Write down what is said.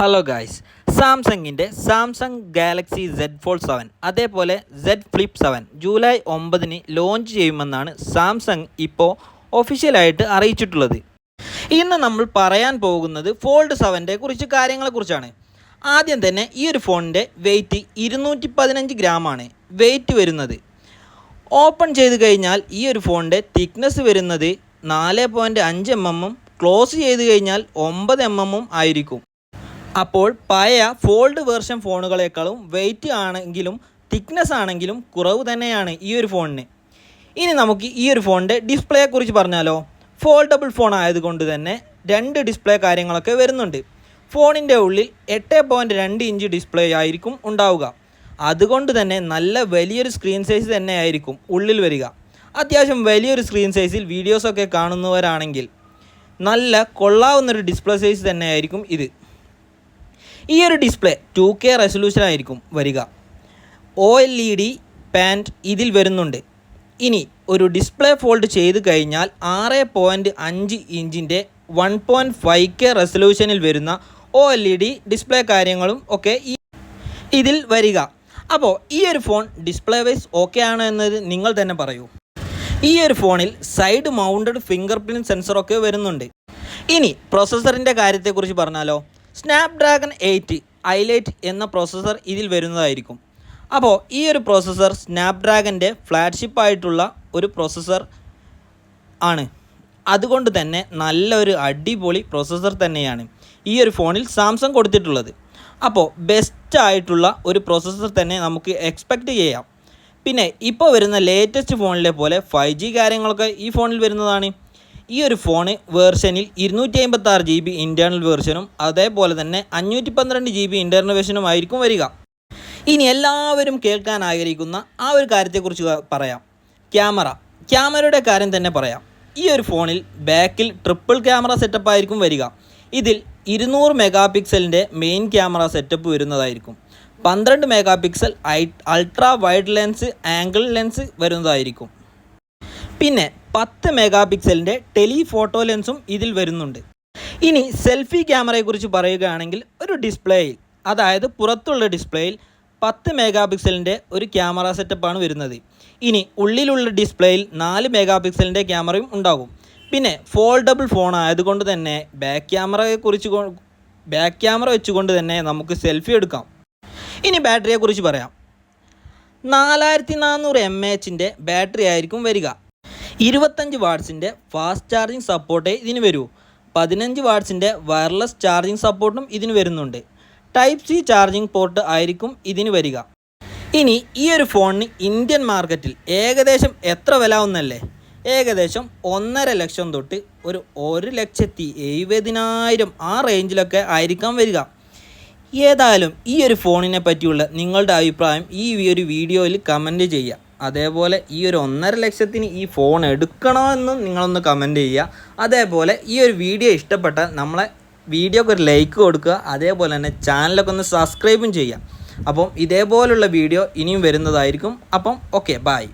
Hello guys സാംസങ്ങിന്റെ Samsung Galaxy Z Fold seven അതേപോലെ Z flip seven July ഒമ്പതിന് launch ചെയ്യുമെന്നാണ് സാംസങ് ഇപ്പോൾ ഒഫീഷ്യലായിട്ട് അറിയിച്ചിട്ടുള്ളത്. ഇന്ന് നമ്മൾ പറയാൻ പോകുന്നത് ഫോൾഡ് സെവന്റെ കുറിച്ച് കാര്യങ്ങളെക്കുറിച്ചാണ് ആദ്യം തന്നെ ഈ ഒരു ഫോണിന്റെ വെയ്റ്റ് ഇരുന്നൂറ്റി പതിനഞ്ച് ഗ്രാമാണ് വെയ്റ്റ് വരുന്നത്. ഓപ്പൺ ചെയ്ത് കഴിഞ്ഞാൽ ഈ ഒരു ഫോണിന്റെ തിക്നെസ് വരുന്നത് നാല് പോയിന്റ് അഞ്ച് എം എമ്മും ക്ലോസ് ചെയ്ത് കഴിഞ്ഞാൽ ഒമ്പത് എം എമ്മും ആയിരിക്കും. അപ്പോൾ പഴയ ഫോൾഡ് വേർഷൻ ഫോണുകളെക്കാളും വെയിറ്റ് ആണെങ്കിലും തിക്നെസ് ആണെങ്കിലും കുറവ് തന്നെയാണ് ഈ ഒരു ഫോണിന്. ഇനി നമുക്ക് ഈ ഒരു ഫോണിന്റെ ഡിസ്പ്ലേയെക്കുറിച്ച് പറഞ്ഞാലോ. ഫോൾഡബിൾ ഫോൺ ആയതുകൊണ്ട് തന്നെ രണ്ട് ഡിസ്പ്ലേ കാര്യങ്ങളൊക്കെ വരുന്നുണ്ട്. ഫോണിന്റെ ഉള്ളിൽ എട്ട് പോയിന്റ് രണ്ട് ഇഞ്ച് ഡിസ്പ്ലേ ആയിരിക്കും ഉണ്ടാവുക. അതുകൊണ്ട് തന്നെ നല്ല വലിയൊരു സ്ക്രീൻ സൈസ് തന്നെ ആയിരിക്കും ഉള്ളിൽ വരിക. അത്യാവശ്യം വലിയൊരു സ്ക്രീൻ സൈസിൽ വീഡിയോസൊക്കെ കാണുന്നവരാണെങ്കിൽ നല്ല കൊള്ളാവുന്നൊരു ഡിസ്പ്ലേ സൈസ് തന്നെയായിരിക്കും ഇത്. ഈ ഒരു ഡിസ്പ്ലേ ടു കെ റെസൊല്യൂഷൻ ആയിരിക്കും വരിക. ഒ എൽ ഇ ഡി പാന്റ് ഇതിൽ വരുന്നുണ്ട്. ഇനി ഒരു ഡിസ്പ്ലേ ഫോൾഡ് ചെയ്ത് കഴിഞ്ഞാൽ ആറ് പോയിന്റ് അഞ്ച് ഇഞ്ചിന്റെ വൺ പോയിന്റ് ഫൈവ് കെ റെസൊല്യൂഷനിൽ വരുന്ന O L E D display കാര്യങ്ങളും ഒക്കെ ഈ ഇതിൽ വരിക. അപ്പോൾ ഈ ഒരു ഫോൺ ഡിസ്പ്ലേ വൈസ് ഓക്കെ ആണോ എന്നത് നിങ്ങൾ തന്നെ പറയൂ. ഈ ഒരു ഫോണിൽ സൈഡ് മൗണ്ടഡ് ഫിംഗർ പ്രിന്റ് സെൻസറൊക്കെ വരുന്നുണ്ട്. ഇനി പ്രൊസസ്സറിന്റെ കാര്യത്തെക്കുറിച്ച് പറഞ്ഞാലോ? സ്നാപ്ഡ്രാഗൺ എയ്റ്റ് ഐലൈറ്റ് എന്ന പ്രോസസ്സർ ഇതിൽ വരുന്നതായിരിക്കും. അപ്പോൾ ഈ ഒരു പ്രോസസ്സർ സ്നാപ്ഡ്രാഗന്റെ ഫ്ലാഗ്ഷിപ്പ് ആയിട്ടുള്ള ഒരു പ്രോസസ്സർ ആണ്. അതുകൊണ്ട് തന്നെ നല്ലൊരു അടിപൊളി പ്രോസസ്സർ തന്നെയാണ് ഈ ഒരു ഫോണിൽ സാംസങ് കൊടുത്തിട്ടുള്ളത്. അപ്പോൾ ബെസ്റ്റ് ആയിട്ടുള്ള ഒരു പ്രോസസ്സർ തന്നെ നമുക്ക് എക്സ്പെക്റ്റ് ചെയ്യാം. പിന്നെ ഇപ്പോൾ വരുന്ന ലേറ്റസ്റ്റ് ഫോണിലെ പോലെ ഫൈവ് ജി കാര്യങ്ങളൊക്കെ ഈ ഫോണിൽ വരുന്നതാണ്. ഈ ഒരു ഫോണ് വേർഷനിൽ ഇരുന്നൂറ്റി അമ്പത്തി ആറ് ജി ബി ഇന്റേർണൽ വേർഷനും അതേപോലെ തന്നെ അഞ്ഞൂറ്റി പന്ത്രണ്ട് ജി ബി ഇന്റേർണൽ വേർഷനും ആയിരിക്കും വരിക. ഇനി എല്ലാവരും കേൾക്കാൻ ആഗ്രഹിക്കുന്ന ആ ഒരു കാര്യത്തെക്കുറിച്ച് പറയാം. ക്യാമറ. ക്യാമറയുടെ കാര്യം തന്നെ പറയാം. ഈ ഒരു ഫോണിൽ ബാക്കിൽ ട്രിപ്പിൾ ക്യാമറ സെറ്റപ്പ് ആയിരിക്കും വരിക. ഇതിൽ ഇരുന്നൂറ് മെഗാ പിക്സലിന്റെ മെയിൻ ക്യാമറ സെറ്റപ്പ് വരുന്നതായിരിക്കും. പന്ത്രണ്ട് megapixel ultra wide lens angle lens വരുന്നതായിരിക്കും. പിന്നെ പത്ത് മെഗാ പിക്സലിന്റെ ടെലിഫോട്ടോ ലെൻസും ഇതിൽ വരുന്നുണ്ട്. ഇനി സെൽഫി ക്യാമറയെക്കുറിച്ച് പറയുകയാണെങ്കിൽ ഒരു ഡിസ്പ്ലേയിൽ അതായത് പുറത്തുള്ള ഡിസ്പ്ലേയിൽ പത്ത് മെഗാ പിക്സലിന്റെ ഒരു ക്യാമറ സെറ്റപ്പാണ് വരുന്നത്. ഇനി ഉള്ളിലുള്ള ഡിസ്പ്ലേയിൽ നാല് മെഗാ പിക്സലിന്റെ ക്യാമറയും ഉണ്ടാകും. പിന്നെ ഫോൾഡബിൾ ഫോൺ ആയതുകൊണ്ട് തന്നെ ബാക്ക് ക്യാമറയെക്കുറിച്ച് ബാക്ക് ക്യാമറ വെച്ചുകൊണ്ട് തന്നെ നമുക്ക് സെൽഫി എടുക്കാം. ഇനി ബാറ്ററിയെക്കുറിച്ച് പറയാം. നാലായിരത്തി നാനൂറ് എം എച്ചിന്റെ ബാറ്ററി ആയിരിക്കും വരിക. ഇരുപത്തഞ്ച് വാട്ട്സിന്റെ ഫാസ്റ്റ് ചാർജിങ് സപ്പോർട്ടേ ഇതിന് വരൂ. പതിനഞ്ച് വാട്ട്സിന്റെ വയർലെസ് ചാർജിങ് സപ്പോർട്ടും ഇതിന് വരുന്നുണ്ട്. ടൈപ്പ് സി ചാർജിങ് പോർട്ട് ആയിരിക്കും ഇതിന് വരിക. ഇനി ഈ ഒരു ഫോണിന് ഇന്ത്യൻ മാർക്കറ്റിൽ ഏകദേശം എത്ര വില ഒന്നല്ലേ ഏകദേശം ഒന്നര ലക്ഷം തൊട്ട് ഒരു ഒരു ലക്ഷത്തി എഴുപതിനായിരം ആ റേഞ്ചിലൊക്കെ ആയിരിക്കാം വരിക. ഏതായാലും ഈ ഒരു ഫോണിനെ പറ്റിയുള്ള നിങ്ങളുടെ അഭിപ്രായം ഈ ഒരു വീഡിയോയിൽ കമന്റ് ചെയ്യുക. അതേപോലെ ഈ ഒരു ഒന്നര ലക്ഷത്തിന് ഈ ഫോൺ എടുക്കണോ എന്നും നിങ്ങളൊന്ന് കമന്റ് ചെയ്യുക. അതേപോലെ ഈ ഒരു വീഡിയോ ഇഷ്ടപ്പെട്ടാൽ നമ്മളെ വീഡിയോക്ക് ഒരു ലൈക്ക് കൊടുക്കുക. അതേപോലെ തന്നെ ചാനലൊക്കെ ഒന്ന് സബ്സ്ക്രൈബും ചെയ്യുക. അപ്പം ഇതേപോലുള്ള വീഡിയോ ഇനിയും വരുന്നതായിരിക്കും. അപ്പം ഓക്കെ ബായ്